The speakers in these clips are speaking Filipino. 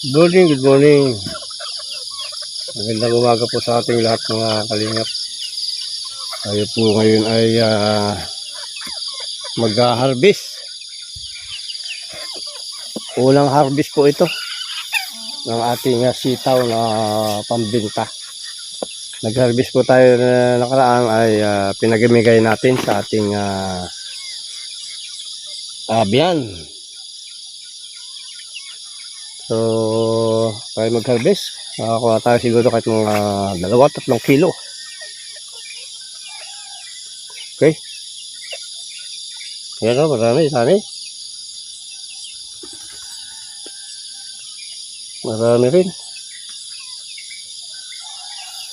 Morning, good morning. Magandang umaga po sa ating lahat mga kalingap. Tayo po ngayon ay ah, mag-harvest. Unang harvest po ito ng ating ah, sitaw na pambinta. Nag-harvest po tayo na nakaraan ay ah, pinagimigay natin sa ating uh, abiyan. So, tayo mag-harvest. Nakakuha tayo siguro kahit mga dalawa, tatlong kilo. Okay. Yan o, marami, marami. Marami rin.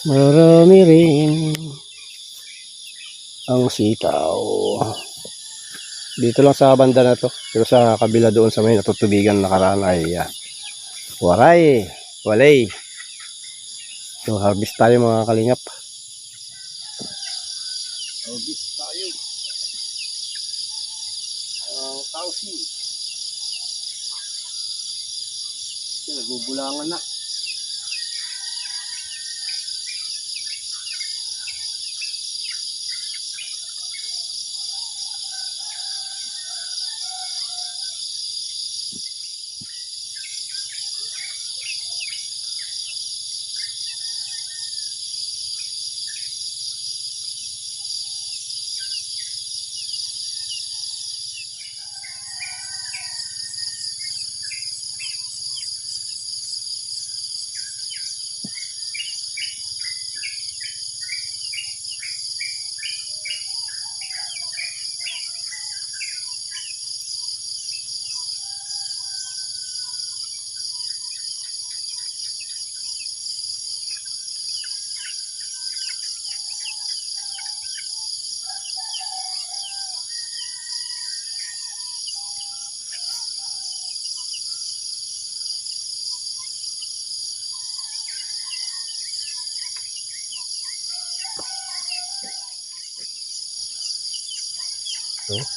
Marami rin. Ang sitaw. Dito lang sa banda na to. Pero sa kabila doon sa may natutubigan nakaraan ay ah, Waray, walay. So harvest tayo mga kalingap. Harvest tayo. Ang tausi. Nagugulangan na. Ang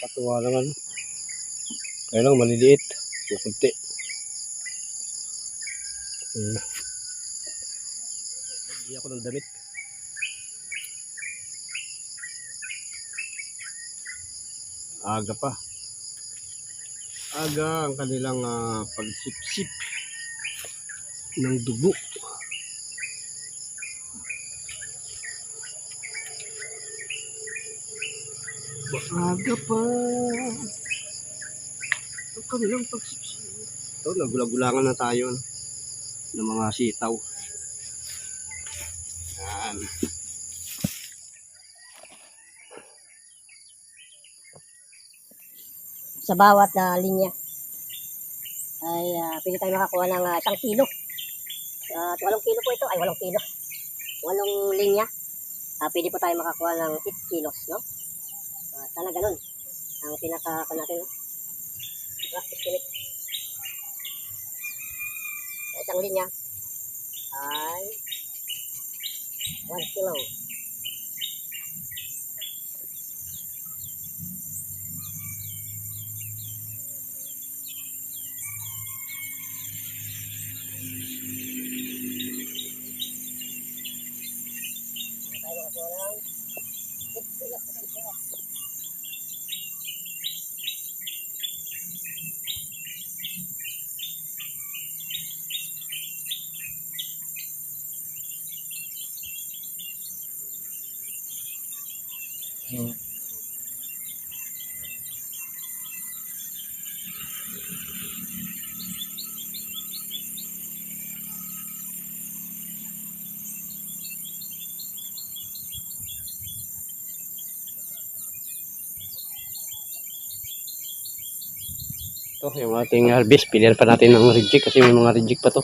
katuwa naman. Kaya lang maliliit. Kukunti. Hmm. Hindi ako ng damit. Aga pa. Aga ang kanilang ah, pagsipsip ng dugo. Maaga pa. Ang kanilang pagsipsip. Ito, nagulagulangan na tayo ng mga sitaw. Yan. sa bawat na linya ay uh, pwede tayo makakuha ng ah, isang kilo. At walong kilo po ito, ay walong kilo. Walong linya. Ah, pwede po tayo makakuha ng 8 kilos, no? Sana ganun. Ang pinaka ko natin, estimate. Sa isang linya ay 1 kilo. Ito, yung ating harvest. Pilihan pa natin ng reject kasi may mga reject pa to.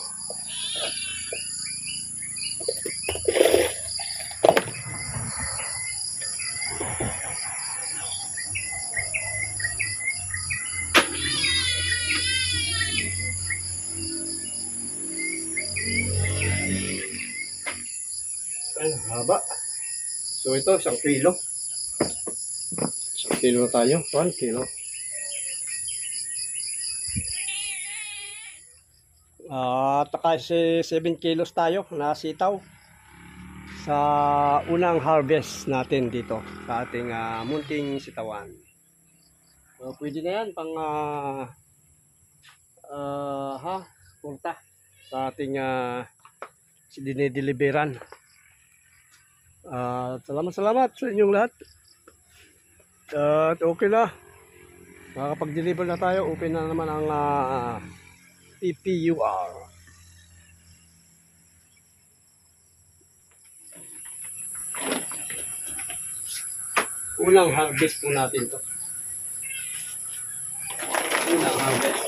Ay, haba. So ito, isang kilo. Isang kilo tayo. One kilo. At kasi 7 kilos tayo na sitaw sa unang harvest natin dito sa ating ah, munting sitawan. So, pwede na yan pang ah, ah, ha, punta sa ating uh, dinideliveran. At salamat salamat sa inyong lahat. At okay na. Makakapag-deliver na tayo. Open na naman ang ah, PPUR. Unang harvest po natin to. Unang harvest.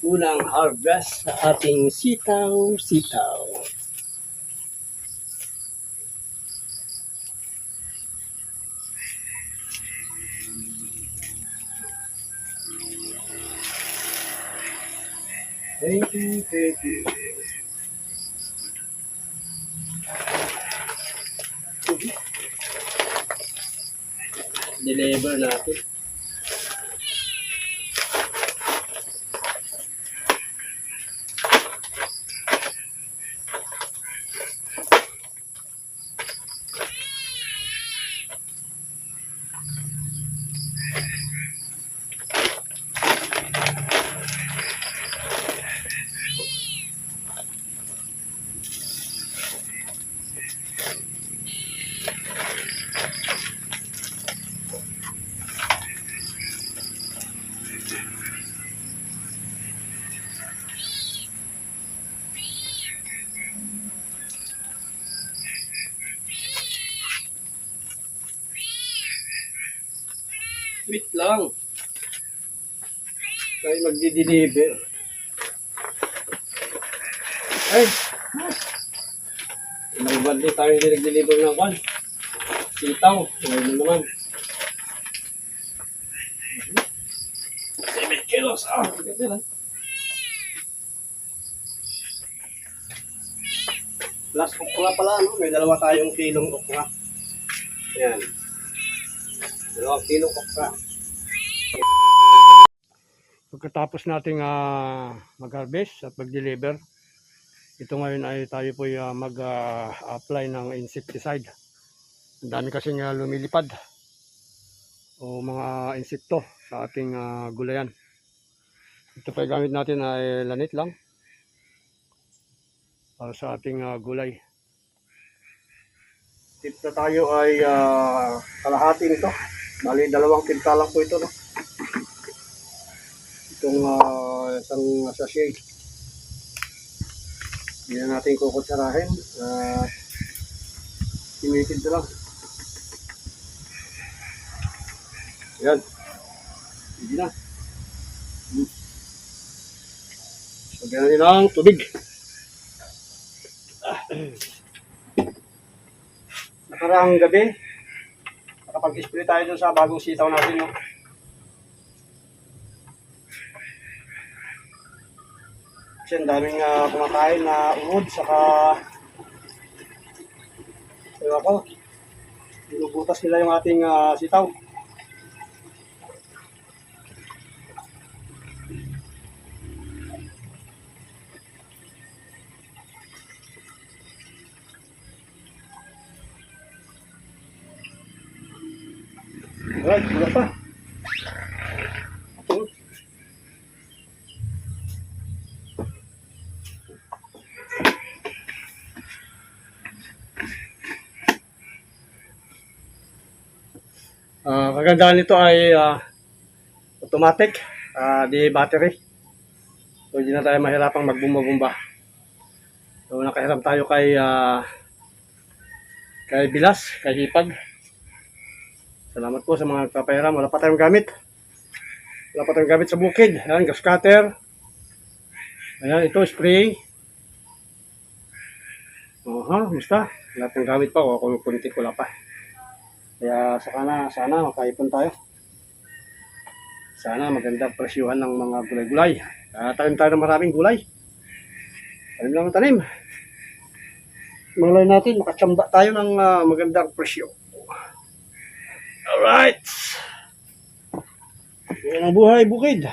Unang harvest sa ating sitaw-sitaw. Thank you, thank you. Deliver natin. Lang. Tayo magdi-deliver. Ay! Ilang buwan din tayo hindi nag-deliver ng kwan. Sitaw. Ngayon na naman. 7 kilos. Ah, din ah. Plus okra pala, no? May dalawa tayong kilong okra. Ayan. Dalawang kilong okra. Pagkatapos nating ah, mag-harvest at mag-deliver, ito ngayon ay tayo po mag-apply ng insecticide. Ang dami kasing ah, lumilipad o mga insekto sa ating ah, gulayan. Ito pa gamit natin ay lanit lang para sa ating ah, gulay. Tip na tayo ay ah, kalahati nito. Bali, dalawang kinta lang po ito, no? Itong ah, isang sachet. Hindi na natin kukutsarahin. Uh, Limited na lang. Yan. Hindi na. Hmm. Lagyan natin ng tubig. Nakaraang gabi, nakapag-spray tayo dun sa bagong sitaw natin. No? Kasi ang daming ah, kumakain na uod, saka Ewan ko, binubutas nila yung ating ah, sitaw. Alright, wala pa. Ito. Ah, kagandahan nito ay ah, automatic, ah, di battery. So hindi na tayo mahirapang magbumba-bumba. So nakahiram tayo kay ah, kay Bilas, kay Hipag. Salamat po sa mga nagpapahiram. Wala pa tayong gamit. Wala pa tayong gamit sa bukid. Ayan, gas cutter. Ayan, ito spray. Aha, basta. Wala gamit pa. O kung kunti wala pa. Kaya sana, sana makaipon tayo. Sana maganda presyuhan ng mga gulay-gulay. Uh, tanim tayo ng maraming gulay. Tanim lang ang tanim. Malay natin, makatsamba tayo ng ah, magandang presyo. Alright. Yan ang buhay bukid.